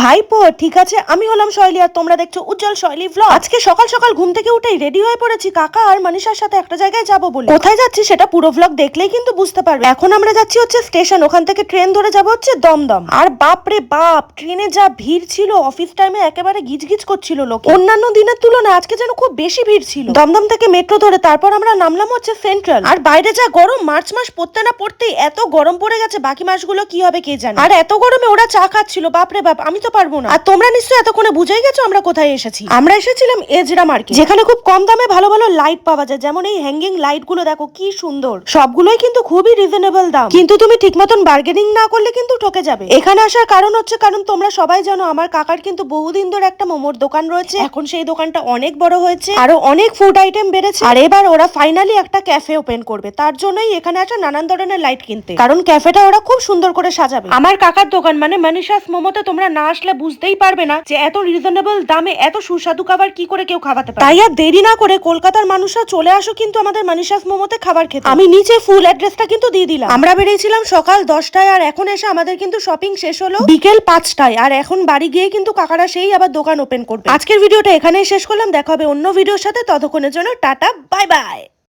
ভাইপো, ঠিক আছে? আমি হলাম শৈলী আর তোমরা দেখছ উজ্জ্বল শৈলী ভ্লগ আজকে সকাল সকাল ঘুম থেকে উঠেই রেডি হয়ে পড়েছি কাকা আর মানিষার সাথে একটা জায়গায় যাব বলে। কোথায় যাচ্ছি সেটা পুরো ভ্লগ দেখলেই কিন্তু বুঝতে পারবে। এখন আমরা যাচ্ছি হচ্ছে স্টেশন ওখান থেকে ট্রেন ধরে যাব হচ্ছে দমদম। আর বাপ রে বাপ ট্রেনে যা ভিড় ছিল অফিস টাইমে একেবারে গিজগিজ করছিল লোক। অন্যান্য দিনের তুলনায় আজকে যেন খুব বেশি ভিড় ছিল। দমদম থেকে মেট্রো ধরে তারপর আমরা নামলাম হচ্ছে সেন্ট্রাল আর বাইরে যা গরম, মার্চ মাস পড়তে না পড়তেই এত গরম পড়ে গেছে, বাকি মাসগুলো কি হবে কে জানে? আর এত গরমে ওরা চা খাচ্ছিল, বাপরে বাপ, আমি তো পারব না। আর তোমরা নিশ্চয়ই এতক্ষণে বুঝেই গেছো আমরা কোথায় এসেছি। আমরা এসেছিলাম এজরা মার্কেট। যেখানে খুব কম দামে ভালো ভালো লাইট পাওয়া যায় যেমন এই হ্যাঙ্গিং লাইটগুলো দেখো কি সুন্দর। সবগুলোই কিন্তু খুবই রিজনেবল দাম। কিন্তু তুমি ঠিক মতন বার্গেনিং না করলে কিন্তু ঠকে যাবে। এখানে আসার কারণ হচ্ছে কারণ তোমরা সবাই জানো আমার কাকার কিন্তু বহুদিন ধরে একটা মোমোর দোকান রয়েছে। এখন সেই দোকানটা অনেক বড় হয়েছে আরও অনেক ফুড আইটেম বেড়েছে। আর এবার ওরা ফাইনালি একটা ক্যাফে ওপেন করবে। তার জন্যই এখানে আসা নানান ধরনের লাইট কিনতে। কারণ ক্যাফেটা ওরা খুব সুন্দর করে সাজাবে। আমার কাকার দোকান মানে মানিশাস মোমোতে তোমরা না আসলে বুঝতেই পারবে না যে এত রিজনেবল দামে এত সুস্বাদু খাবার কি করে কেউ খাওয়াতে পারে। তাই আর দেরি না করে কলকাতার মানুষরা চলে আসো কিন্তু আমাদের মানিশাস মোমোতে খাবার খেতে। আমি নিচে ফুল অ্যাড্রেসটা কিন্তু দিয়ে দিলাম। আমরা বেরিয়েছিলাম সকাল দশটায় আর এখন এসে আমাদের কিন্তু শপিং শেষ হলো বিকেল পাঁচটায়। আর এখন বাড়ি গিয়ে কিন্তু কাকারা সেই আবার দোকান ওপেন করবে। আজকের ভিডিওটা এখানেই শেষ করলাম। দেখা হবে অন্য ভিডিওর সাথে। ততক্ষণের জন্য টাটা বাই বাই